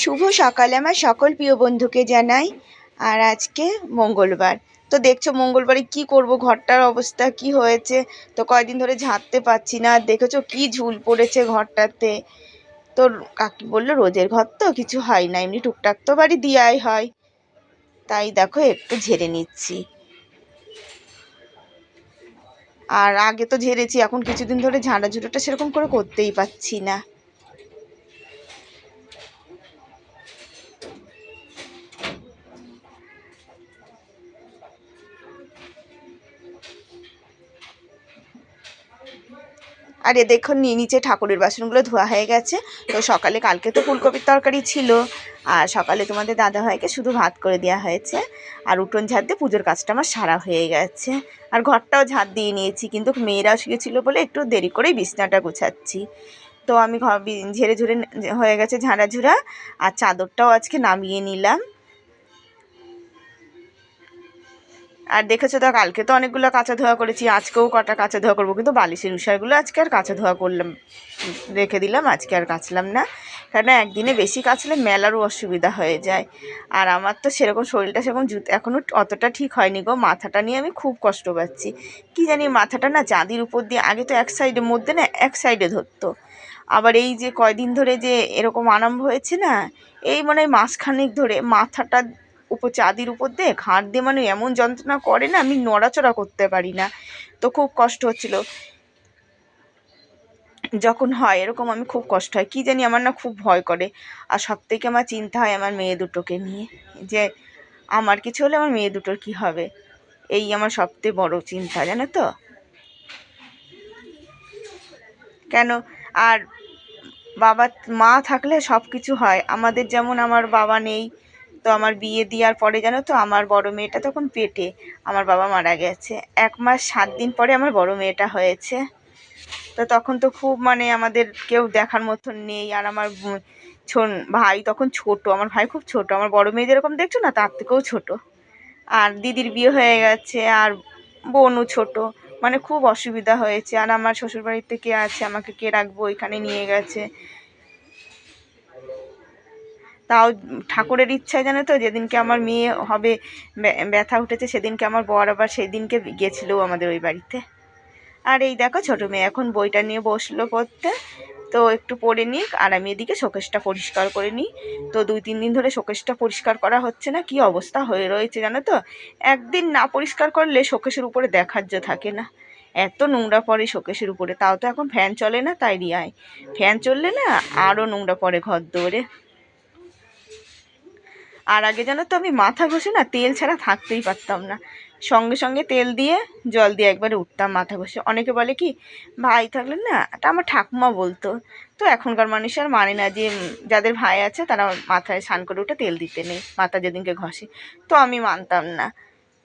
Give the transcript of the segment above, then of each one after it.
শুভ সকালে আমার সকল প্রিয় বন্ধুকে জানাই। আর আজকে মঙ্গলবার। তো দেখছ মঙ্গলবারে কি করব, ঘরটার অবস্থা কি হয়েছে? তো কয়দিন ধরে ঝাঁটতে পারছি না। দেখেছ কি ঝুল পড়েছে ঘরটাতে। তো কাকি বলল, রোজের ঘর তো কিছু হয় না, এমনি টুকটাক তো বাড়ি দিয়াই হয়। তাই দেখো একটু ঝেড়ে নিচ্ছি। আর আগে তো ঝেড়েছি, এখন কিছুদিন ধরে ঝাঁটাঝুটোটা সেরকম করে করতেই পারছি না। আর এ দেখুন নিচে ঠাকুরের বাসনগুলো ধোয়া হয়ে গেছে। তো সকালে কালকে তো ফুলকপির তরকারি ছিল। আর সকালে তোমাদের দাদাভাইকে শুধু ভাত করে দেওয়া হয়েছে। আর উঠোন ঝাড় দিয়ে পুজোর কাজটা আমার সারা হয়ে গেছে। আর ঘরটাও ঝাঁট দিয়ে নিয়েছি, কিন্তু মেয়েরা শুয়েছিল বলে একটু দেরি করেই বিছনাটা গোছাচ্ছি। তো আমি ঘর ঝেড়ে ঝুড়ে হয়ে গেছে ঝাড়াঝুড়া। আর চাদরটাও আজকে নামিয়ে নিলাম। আর দেখেছ তো কালকে তো অনেকগুলো কাঁচা ধোয়া করেছি, আজকেও কটা কাঁচা ধোয়া করব, কিন্তু বালিশের উষারগুলো আজকে আর কাঁচা ধোয়া করলাম, রেখে দিলাম, আজকে আর কাচলাম না। কারণ একদিনে বেশি কাচলে মেলারও অসুবিধা হয়ে যায়। আর আমার তো সেরকম শরীরটা সেরকম জুত এখনও অতটা ঠিক হয়নি গো, মাথাটা নিয়ে আমি খুব কষ্ট পাচ্ছি। কি জানি মাথাটা না চাঁদির উপর দিয়ে, আগে তো এক সাইডের মধ্যে না, এক সাইডে ধরতো। আবার এই যে কয়দিন ধরে যে এরকম আরম্ভ হয়েছে না, এই মানে মাসখানেক ধরে মাথাটা উপর চাঁদির উপর দিয়ে ঘাড় দিয়ে মানে এমন যন্ত্রণা করে না, আমি নড়াচড়া করতে পারি না। তো খুব কষ্ট হচ্ছিল। যখন হয়, এরকম আমি খুব কষ্ট হয়। কী জানি আমার না খুব ভয় করে। আর সব থেকে আমার চিন্তা হয় আমার মেয়ে দুটোকে নিয়ে, যে আমার কিছু হলে আমার মেয়ে দুটোর কি হবে? এই আমার সবথেকে বড় চিন্তা, জানো তো? কেন? আর বাবা মা থাকলে সব কিছু হয়। আমাদের যেমন আমার বাবা নেই তো আমার বিয়ে দেওয়ার পরে জানো তো আমার বড় মেয়েটা তখন পেটে, আমার বাবা মারা গেছে। এক মাস সাত দিন পরে আমার বড় মেয়েটা হয়েছে। তো তখন তো খুব মানে আমাদের কেউ দেখার মতন নেই, আর আমার ভাই তখন ছোট, আমার ভাই খুব ছোট, আমার বড় মেয়ে যেরকম দেখছ না তার থেকেও ছোট। আর দিদির বিয়ে হয়ে গেছে, আর বোনও ছোট মানে খুব অসুবিধা হয়েছে। আর আমার শ্বশুরবাড়িতে কে আছে, আমাকে কে রাখব, ওইখানে নিয়ে গেছে। তাও ঠাকুরের ইচ্ছায় জানো তো? যেদিনকে আমার মেয়ে হবে ব্যথা উঠেছে, সেদিনকে আমার বর আবার সেই দিনকে গেছিল আমাদের ওই বাড়িতে। আর এই দেখো ছোটো মেয়ে, এখন বইটা নিয়ে বসল পড়তে। তো একটু পড়ে নিক, আর আমি এদিকে শোকেশটা পরিষ্কার করে নিই। তো দুই, তিন দিন ধরে শোকেশটা পরিষ্কার করা হচ্ছে না, কি অবস্থা হয়ে রয়েছে জানো তো? একদিন না পরিষ্কার করলে শোকেশের উপরে দেখার যে থাকে না। এত নোংরা পড়ে শোকেশের উপরে। তাও তো এখন ফ্যান চলে না, তাই রিয়ায় ফ্যান চললে না আরও নোংরা পড়ে ঘর দৌড়ে। আর আগে জানো তো আমি মাথা ঘষে না তেল ছাড়া থাকতেই পারতাম না। সঙ্গে সঙ্গে তেল দিয়ে, জল দিয়ে একবারে উঠতাম মাথা ঘষে। অনেকে বলে কি, ভাই থাকলে না, এটা আমার ঠাকুমা বলতো। তো এখনকার মানুষ আর মানে না যে, যাদের ভাই আছে তারা মাথায় স্নান করে উঠে তেল দিতে নেই, মাথা যেদিনকে ঘষে। তো আমি মানতাম না।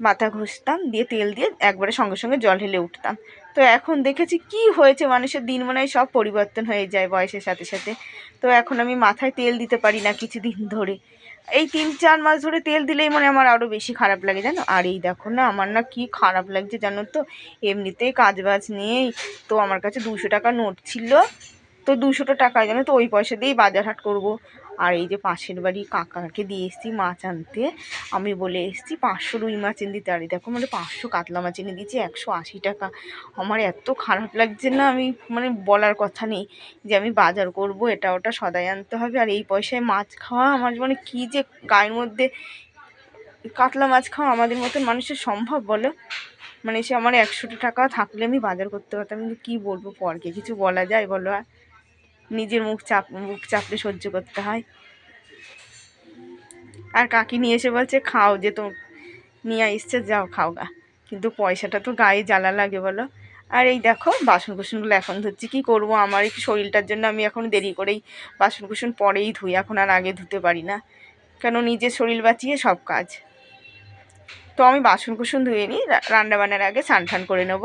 মাথা ঘষতাম, দিয়ে তেল দিয়ে একবারে সঙ্গে সঙ্গে জল ঢেলে উঠতাম। তো এখন দেখেছি কি হয়েছে, মানুষের দিন মনে হয় সব পরিবর্তন হয়ে যায় বয়সের সাথে সাথে। তো এখন আমি মাথায় তেল দিতে পারি না কিছুদিন ধরে। এই তিন, চার মাস ধরে তেল দিলেই মানে আমার আরও বেশি খারাপ লাগে, জানো? আর এই দেখো না, আমার না কি খারাপ লাগছে জানো তো? এমনিতেই কাজ বাজ নেই, তো আমার কাছে দুশো টাকা নোট ছিল, তো দুশোটা টাকা জানো তো ওই পয়সা দিয়েই বাজার হাট করব। আর এই যে পাশের বাড়ি কাকাকে দিয়ে এসেছি মাছ আনতে। আমি বলে এসেছি পাঁচশো রুই মাছ এনে দিতে। আর দেখো মানে পাঁচশো কাতলা মাছ এনে দিয়েছি, একশো আশি টাকা। আমার এত খারাপ লাগছে না, আমি মানে বলার কথা নেই যে আমি বাজার করব, এটা ওটা সদাই আনতে হবে। আর এই পয়সায় মাছ খাওয়া আমার মানে কী যে গায়ের মধ্যে কাতলা মাছ খাওয়া আমাদের মতন মানুষের সম্ভব বলো? মানে সে আমার একশোটা টাকা থাকলে আমি বাজার করতে পারতাম, কিন্তু কী বলব পরকে? কিছু বলা যায় বলো আর? নিজের মুখ চাপ, মুখ চাপড়ে সহ্য করতে হয়। আর কাকি নিয়ে এসে বলছে, খাও যে তো নিয়ে এসছে, যাও খাও গা। কিন্তু পয়সাটা তো গায়ে জ্বালা লাগে বলো। আর এই দেখো বাসন কুসনগুলো এখন ধুচ্ছি। কী করব? আমার একটু শরীরটার জন্য আমি এখন দেরি করেই বাসন কুসন পরেই ধুই। এখন আর আগে ধুতে পারি না। কেন? নিজের শরীর বাঁচিয়ে সব কাজ। তো আমি বাসন কুসন ধুয়ে নিই রান্না বান্নার আগে স্নান টান করে নেব।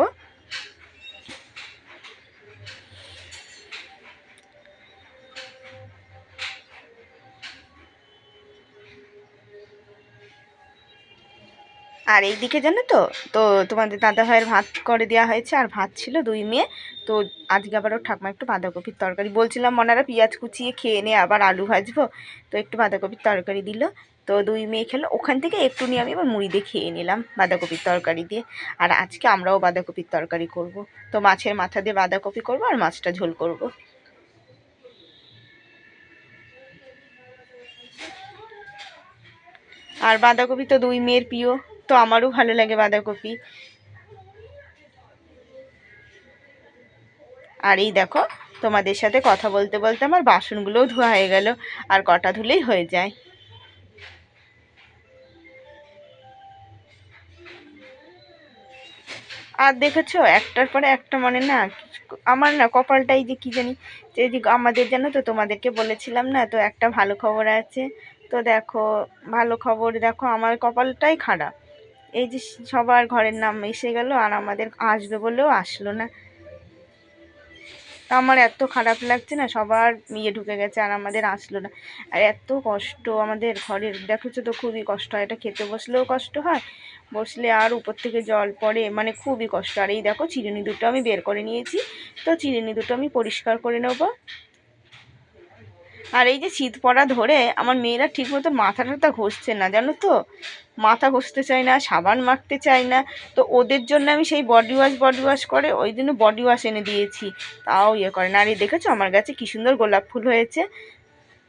আর এইদিকে জানো তো তো তোমাদের দাদা ভাইয়ের ভাত করে দেওয়া হয়েছে, আর ভাত ছিল দুই মেয়ে। তো আজকে আবার ওর ঠাকমা একটু বাঁধাকপির তরকারি বলছিলাম, মনারা পেঁয়াজ কুচিয়ে খেয়ে নে আবার আলু ভাজবো। তো একটু বাঁধাকপির তরকারি দিল। তো দুই মেয়ে খেলো, ওখান থেকে একটু নিয়ে আমি আবার মুড়ি দিয়ে খেয়ে নিলাম বাঁধাকপির তরকারি দিয়ে। আর আজকে আমরাও বাঁধাকপির তরকারি করব। তো মাছের মাথা দিয়ে বাঁধাকপি করব আর মাছটা ঝোল করব। আর বাঁধাকপি তো দুই মেয়ের প্রিয়। তো আমারও ভালো লাগে বাঁধাকপি। আর এই দেখো, তোমাদের সাথে কথা বলতে বলতে আমার বাসনগুলোও ধোয়া হয়ে গেল, আর কটা ধুলেই হয়ে যায়। আর দেখেছ, একটার পরে একটা মানে না, আমার না কপালটাই যে কি জানি, যে আমাদের জানো তো, তোমাদেরকে বলেছিলাম না, তো একটা ভালো খবর আছে। তো দেখো, ভালো খবর দেখো, আমার কপালটাই খারাপ। এই যে সবার ঘরের নাম এসে গেল আর আমাদের আসবে বলেও আসলো না। আমার এত খারাপ লাগছে না, সবার ইয়ে ঢুকে গেছে আর আমাদের আসলো না। আর এত কষ্ট আমাদের ঘরের দেখেছ তো খুবই কষ্ট হয়, এটা খেতে বসলেও কষ্ট হয়, বসলে আর উপর থেকে জল পড়ে মানে খুবই কষ্ট। আর এই দেখো চিরুনি দুটো আমি বের করে নিয়েছি, তো চিরুনি দুটো আমি পরিষ্কার করে নেব। আর এই যে শীত পড়া ধরে আমার মেয়েরা ঠিক মতো মাথা টাথা ঘষছে না, জানো তো? মাথা ঘষতে চায় না, সাবান মাখতে চায় না। তো ওদের জন্য আমি সেই বডি ওয়াশ বডি ওয়াশ করে ওই জন্য বডি ওয়াশ এনে দিয়েছি। তাও ইয়ে করে না। আর এই দেখেছ আমার গাছে কী সুন্দর গোলাপ ফুল হয়েছে?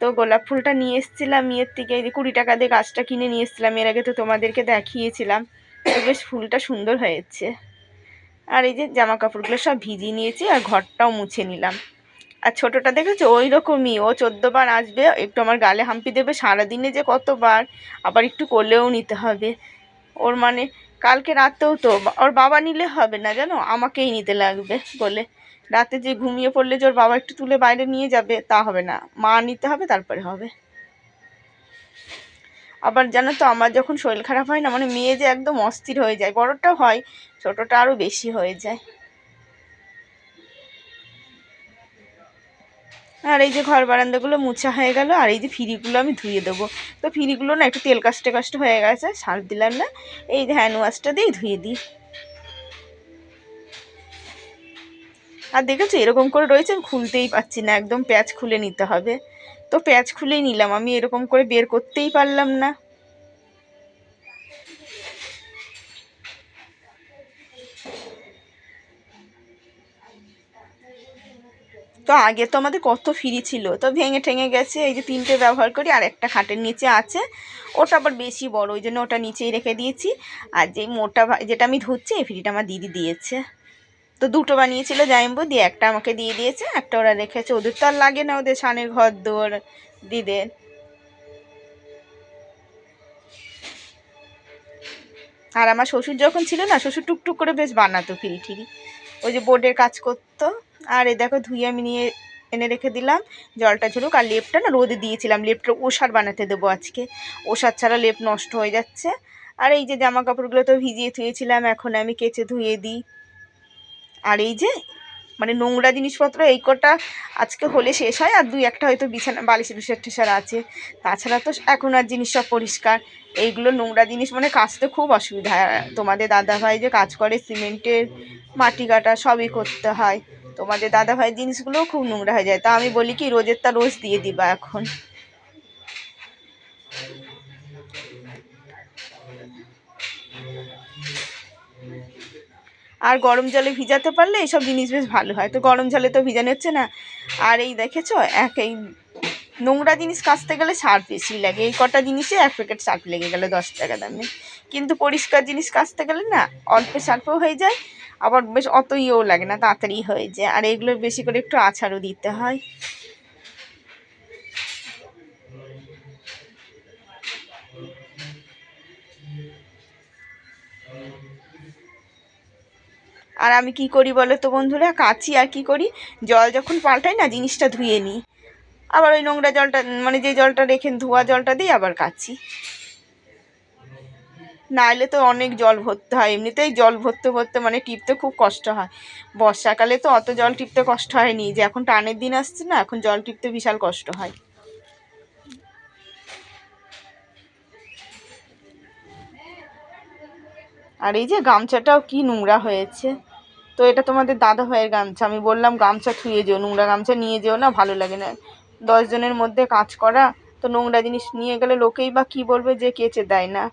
তো গোলাপ ফুলটা নিয়ে এসেছিলাম, ইয়ের থেকে এই কুড়ি টাকা দিয়ে গাছটা কিনে নিয়ে এসেছিলাম। এর আগে তো তোমাদেরকে দেখিয়েছিলাম। তো বেশ ফুলটা সুন্দর হয়েছে। আর এই যে জামা কাপড়গুলো সব ভিজিয়ে নিয়েছি আর ঘরটাও মুছে নিলাম। আর ছোটোটা দেখেছ? ওই রকমই ও চোদ্দোবার আসবে, একটু আমার গালে হাম্পি দেবে, সারাদিনে যে কতবার, আবার একটু করলেও নিতে হবে। ওর মানে কালকে রাতেও তো ওর বাবা নিলে হবে না জানো? আমাকেই নিতে লাগবে বলে। রাতে যে ঘুমিয়ে পড়লে যে ওর বাবা একটু তুলে বাইরে নিয়ে যাবে, তা হবে না। মা নিতে হবে, তারপরে হবে। আবার জানো তো, আমার যখন শরীর খারাপ হয় না মানে মেয়ে যে একদম অস্থির হয়ে যায়, বড়টা হয়, ছোটোটা আরও বেশি হয়ে যায়। আর এই যে ঘর বারান্দাগুলো মোছা হয়ে গেল, আর এই যে ফিরিগুলো আমি ধুয়ে দেবো। তো ফিরিগুলো না একটু তেল কাস্টে কাস্টে হয়ে গেছে, সার দিলাম না। এই যে হ্যান্ড ওয়াশটা দিয়েই ধুয়ে দিই। আর দেখেছ, এরকম করে রয়েছে, আমি খুলতেই পারছি না, একদম প্যাঁচ খুলে নিতে হবে। তো প্যাঁচ খুলেই নিলাম, আমি এরকম করে বের করতেই পারলাম না। তো আগে তো আমাদের কত ফ্রি ছিল। তো ভেঙে ঠেঙে গেছে, এই যে তিনটে ব্যবহার করি, আর একটা খাটের নিচে আছে। ওটা আবার বেশি বড়, ওই জন্য ওটা নিচেই রেখে দিয়েছি। আর যে মোটা যেটা আমি ধুচ্ছি, এই ফ্রিটা আমার দিদি দিয়েছে। তো দুটো বানিয়েছিল জাইম্বু দিয়ে একটা আমাকে দিয়ে দিয়েছে, একটা ওরা রেখেছে। ওদের তো আর লাগে না ওদের সানের ঘর দোর দিদের। আর আমার শ্বশুর যখন ছিল না, শ্বশুর টুকটুক করে বেশ বানাতো ফিরি ঠিরি ওই যে বোর্ডের কাজ করতো। আর এই দেখো ধুয়ে আমি নিয়ে এনে রেখে দিলাম। জলটা ঝরুক আর লেপটা না রোদে দিয়েছিলাম। লেপটা ওষার বানাতে দেবো আজকে। ওষার ছাড়া লেপ নষ্ট হয়ে যাচ্ছে। আর এই যে জামা কাপড়গুলো তো ভিজিয়ে ধুয়েছিলাম, এখন আমি কেচে ধুয়ে দিই। আর এই যে মানে নোংরা জিনিসপত্র এই কটা আজকে হলে শেষ হয়, আর দুই একটা হয়তো বিছানা, বালিশ টুসার টুসার আছে। তাছাড়া তো এখন আর জিনিস সব পরিষ্কার। এইগুলো নোংরা জিনিস মানে কাচতে খুব অসুবিধা। তোমাদের দাদা ভাই যে কাজ করে, সিমেন্টের মাটি কাটা সবই করতে হয়। তোমাদের দাদা ভাই জিনিসগুলোও খুব নোংরা হয়ে যায়। তা আমি বলি কি রোজের তা রোজ দিয়ে দিবা এখন। আর গরম জলে ভিজাতে পারলে এইসব জিনিস বেশ ভালো হয়। তো গরম জলে তো ভিজানো হচ্ছে না। আর এই দেখেছ, এক এই নোংরা জিনিস কাচতে গেলে সার বেশি লাগে। এই কটা জিনিসে এক প্যাকেট সার্ফ লেগে গেলে দশ টাকা দামে। কিন্তু পরিষ্কার জিনিস কাচতে গেলে না, অল্প সার্ফও হয়ে যায় আবার বেশ অত ইয়েও লাগে না, তাড়াতাড়ি হয়ে যায়। আর এগুলো বেশি করে একটু আছাড়ও দিতে হয়। আর আমি কি করি বলো তো বন্ধুরা? কাচি আর কি করি? জল যখন পাল্টাই না, জিনিসটা ধুয়ে নিই। আবার ওই নোংরা জলটা মানে যে জলটা রেখে ধোয়া জলটা দিই আবার কাচি। নাহলে তো অনেক জল ভরতে হয়, এমনিতেই জল ভরতে ভরতে মানে টিপতে খুব কষ্ট হয়। বর্ষাকালে তো অত জল টিপতে কষ্ট হয়নি, যে এখন টানের দিন আসছে না, এখন জল টিপতে বিশাল কষ্ট হয়। আর এই যে গামছাটাও কি নোংরা হয়েছে, তো এটা তোমাদের দাদা ভাইয়ের গামছা, আমি বললাম গামছা থুয়ে যেও, নোংরা গামছা নিয়ে যেও না, ভালো লাগে না। দশজনের মধ্যে কাজ করা, তো নোংরা জিনিস নিয়ে গেলে লোকেই বা কি বলবে যে কেচে দেয় না।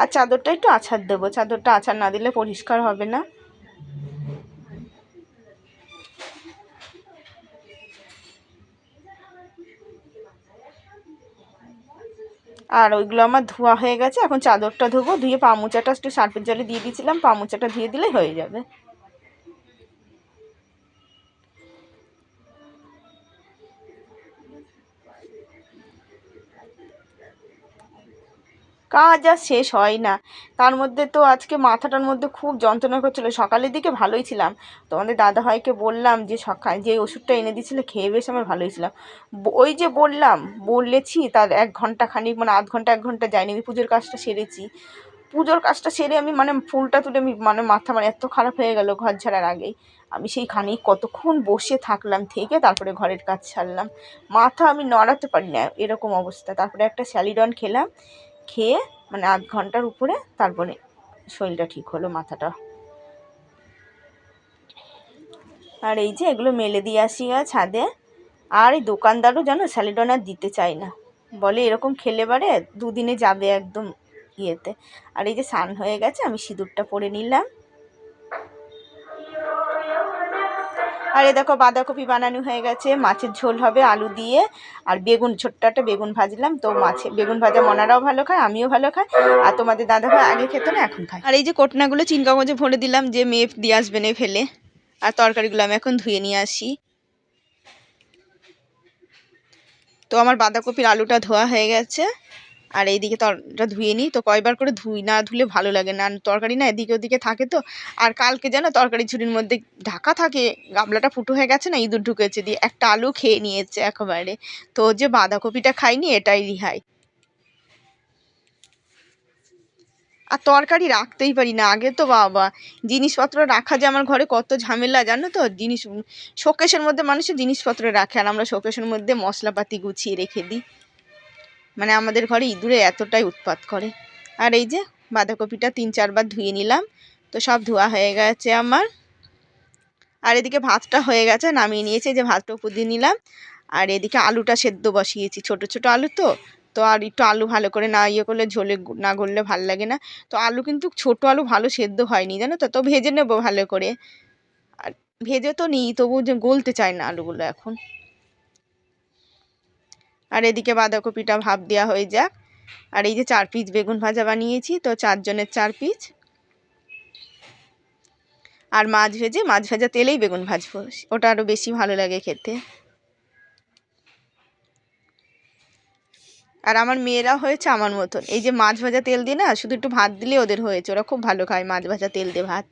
আর চাদরটা একটু আছাড় দেবো। চাদরটা আছাড় না দিলে পরিষ্কার হবে না। আর ওইগুলো আমার ধোয়া হয়ে গেছে। এখন চাদরটা ধোবো। ধুয়ে পামুচাটা একটু সার্ফের জলে দিয়ে দিয়েছিলাম। পামুচাটা ধুয়ে দিলে হয়ে যাবে। কাজ আর শেষ হয় না। তার মধ্যে তো আজকে মাথাটার মধ্যে খুব যন্ত্রণা করছিল। সকালের দিকে ভালোই ছিলাম। তোমাদের দাদাভাইকে বললাম যে সকাল যে ওষুধটা এনে দিয়েছিলে, খেয়ে বেশ আমার ভালোই ছিলাম। ওই যে বললাম, বলেছি তার এক ঘণ্টা খানিক মানে আধ ঘণ্টা, এক ঘণ্টা যায়নি। আমি পুজোর কাজটা সেরেছি। পুজোর কাজটা সেরে আমি মানে ফুলটা তুলে আমি মানে মাথা মানে এত খারাপ হয়ে গেল ঘর ছাড়ার আগেই। আমি সেই খানিক কতক্ষণ বসে থাকলাম, থেকে তারপরে ঘরের কাজ ছাড়লাম। মাথা আমি নড়াতে পারি না, এরকম অবস্থা। তারপরে একটা স্যালিডন খেলাম। খেয়ে মানে আধ ঘণ্টার উপরে তারপরে শরীরটা ঠিক হলো, মাথাটা। আর এই যে এগুলো মেলে দিয়ে আসি ছাদে। আর এই দোকানদারও যেন স্যালিডন আর দিতে চায় না। বলে এরকম খেলে বারে দুদিনে যাবে একদম ইয়েতে। আর এই যে সান হয়ে গেছে, আমি সিঁদুরটা পরে নিলাম। আর এই দেখো বাঁধাকপি বানানো হয়ে গেছে। মাছের ঝোল হবে আলু দিয়ে। আর বেগুন, ছোট্ট একটা বেগুন ভাজলাম। তো মাছে, বেগুন ভাজা মনারাও ভালো খায়, আমিও ভালো খাই। আর তোমাদের দাদা ভাই আগে খেত না, এখন খায়। আর এই যে কোটনাগুলো চিন কাগজে ভরে দিলাম, যে মেয়ে দিয়ে আসবে না ফেলে। আর তরকারিগুলো আমি এখন ধুয়ে নিয়ে আসি। তো আমার বাঁধাকপির আলুটা ধোয়া হয়ে গেছে। আর এইদিকে তরটা ধুয়ে নিই তো কয়বার করে ধুই, না ধুলে ভালো লাগে না। তরকারি না এদিকে ওদিকে থাকে তো। আর কালকে যেন তরকারি ঝুড়ির মধ্যে ঢাকা থাকে, গামলাটা ফুটো হয়ে গেছে না, ইঁদুর ঢুকেছে দিয়ে একটা আলু খেয়ে নিয়েছে একেবারে। তো যে বাঁধাকপিটা খাইনি, এটাই রিহাই। আর তরকারি রাখতেই পারি না, আগে তো বাবা। জিনিসপত্র রাখা যে আমার ঘরে কত ঝামেলা, জানো তো? জিনিস, শোকেশের মধ্যে মানুষের জিনিসপত্র রাখে, আর আমরা শোকেশের মধ্যে মশলাপাতি গুছিয়ে রেখে দিই। মানে আমাদের ঘরে ইঁদুরে এতটাই উৎপাত করে। আর এই যে বাঁধাকপিটা তিন চারবার ধুয়ে নিলাম, তো সব ধোয়া হয়ে গেছে আমার। আর এদিকে ভাতটা হয়ে গেছে, নামিয়ে নিয়েছি যে ভাতটা উপর দিয়ে নিলাম। আর এদিকে আলুটা সেদ্ধ বসিয়েছি, ছোট ছোট আলু তো। তো আর একটু আলু ভালো করে না ইয়ে করলে, ঝোলে না গললে ভালো লাগে না। তো আলু কিন্তু ছোট আলু ভালো সেদ্ধ হয়নি, জানো তো? তো ভেজে নেব ভালো করে। আর ভেজে তো নিই তবু যে গলতে চায় না আলুগুলো এখন। আর এদিকে বাঁধাকপিটা ভাপ দেওয়া হয়ে যাক। আর এই যে চার পিস বেগুন ভাজা বানিয়েছি, তো চারজনের চার পিস। আর মাছ ভেজে, মাছ ভাজা তেলেই বেগুন ভাজবো। ওটা আরও বেশি ভালো লাগে খেতে। আর আমার মেয়েরা হয়েছে আমার মতন। এই যে মাছ ভাজা তেল দিয়ে না, শুধু একটু ভাত দিলে ওদের হয়েছে। ওরা খুব ভালো খায় মাছ ভাজা তেল দিয়ে ভাত।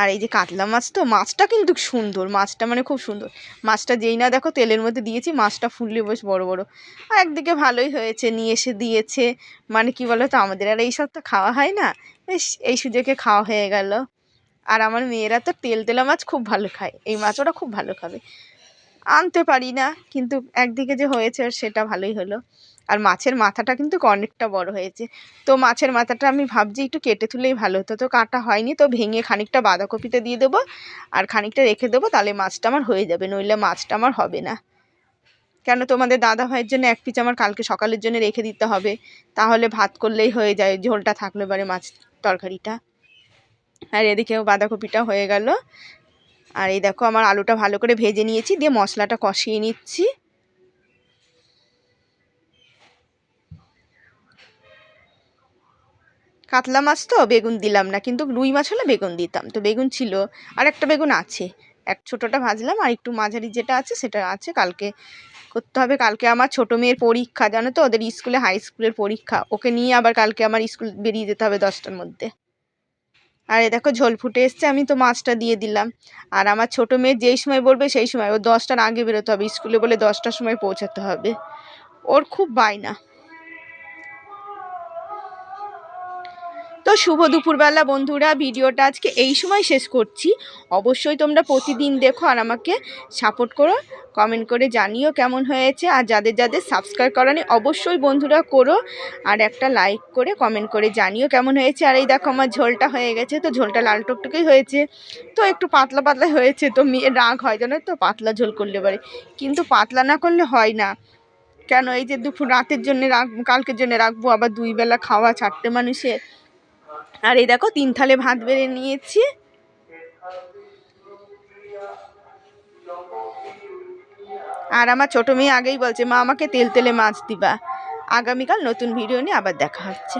আর এই যে কাতলা মাছ তো, মাছটা কিন্তু সুন্দর, মাছটা মানে খুব সুন্দর। মাছটা যেই না দেখো, তেলের মধ্যে দিয়েছি, মাছটা ফুললে বেশ বড় বড়। আর একদিকে ভালোই হয়েছে, নিয়ে এসে দিয়েছে। মানে কি বলো তো আমাদের আর এইসব তো খাওয়া হয় না। বেশ, এই সুযোগে খাওয়া হয়ে গেল। আর আমার মেয়েরা তো তেল তেলা মাছ খুব ভালো খায়। এই মাছ ওরা খুব ভালো খাবে। আনতে পারি না, কিন্তু একদিকে যে হয়েছে, সেটা ভালোই হলো। আর মাছের মাথাটা কিন্তু অনেকটা বড় হয়েছে। তো মাছের মাথাটা আমি ভাবছি একটু কেটে তুলেই ভালো হতো। তো কাটা হয়নি, তো ভেঙে খানিকটা বাঁধাকপিতে দিয়ে দেবো আর খানিকটা রেখে দেবো, তাহলে মাছটা আমার হয়ে যাবে, নইলে মাছটা আমার হবে না। কেন তোমাদের দাদা ভাইয়ের জন্য এক পিস আমার কালকে সকালের জন্য রেখে দিতে হবে। তাহলে ভাত করলেই হয়ে যায়, ঝোলটা থাকলে এবারে মাছ তরকারিটা। আর এদিকেও বাঁধাকপিটা হয়ে গেল। আর এই দেখো আমার আলুটা ভালো করে ভেজে নিয়েছি, দিয়ে মশলাটা কষিয়ে নিচ্ছি। কাতলা মাছ তো বেগুন দিলাম না, কিন্তু রুই মাছ হলে বেগুন দিতাম। তো বেগুন ছিল, আর একটা বেগুন আছে। এক ছোটোটা ভাজলাম, আর একটু মাঝারি যেটা আছে সেটা আছে, কালকে করতে হবে। কালকে আমার ছোটো মেয়ের পরীক্ষা, জানো তো? ওদের স্কুলে, হাই স্কুলের পরীক্ষা। ওকে নিয়ে আবার কালকে আমার স্কুল বেরিয়ে যেতে হবে দশটার মধ্যে। আর এ দেখো, ঝোল ফুটে এসছে, আমি তো মাছটা দিয়ে দিলাম। আর আমার ছোটো মেয়ে যেই সময় বলবে সেই সময়, ও দশটার আগে বেরোতে হবে। স্কুলে বলে দশটার সময় পৌঁছাতে হবে। ওর খুব বায়না। তো শুভ দুপুরবেলা বন্ধুরা, ভিডিওটা আজকে এই সময় শেষ করছি। অবশ্যই তোমরা প্রতিদিন দেখো আর আমাকে সাপোর্ট করো কমেন্ট করে জানিও কেমন হয়েছে। আর যাদের যাদের সাবস্ক্রাইব করানি অবশ্যই বন্ধুরা করো আর একটা লাইক করে কমেন্ট করে জানিও কেমন হয়েছে। আর এই দেখো আমার ঝোলটা হয়ে গেছে, তো ঝোলটা লাল টকটকেই হয়েছে। তো একটু পাতলা পাতলা হয়েছে, তো মেয়ের রাগ হয় জানো তো, পাতলা ঝোল করলে পারে কিন্তু পাতলা না করলে হয় না। কেন এই যে দুপুর রাতের জন্য রাখ কালকের জন্য রাখব, আবার দুই বেলা খাওয়া, চারটে মানুষের। আর এই দেখো, তিন থালে ভাত বেড়ে নিয়েছি। আর আমার ছোটো মেয়ে আগেই বলছে, মা, আমাকে তেল তেলে মাছ দিবা। আগামীকাল নতুন ভিডিও নিয়ে আবার দেখা হচ্ছে।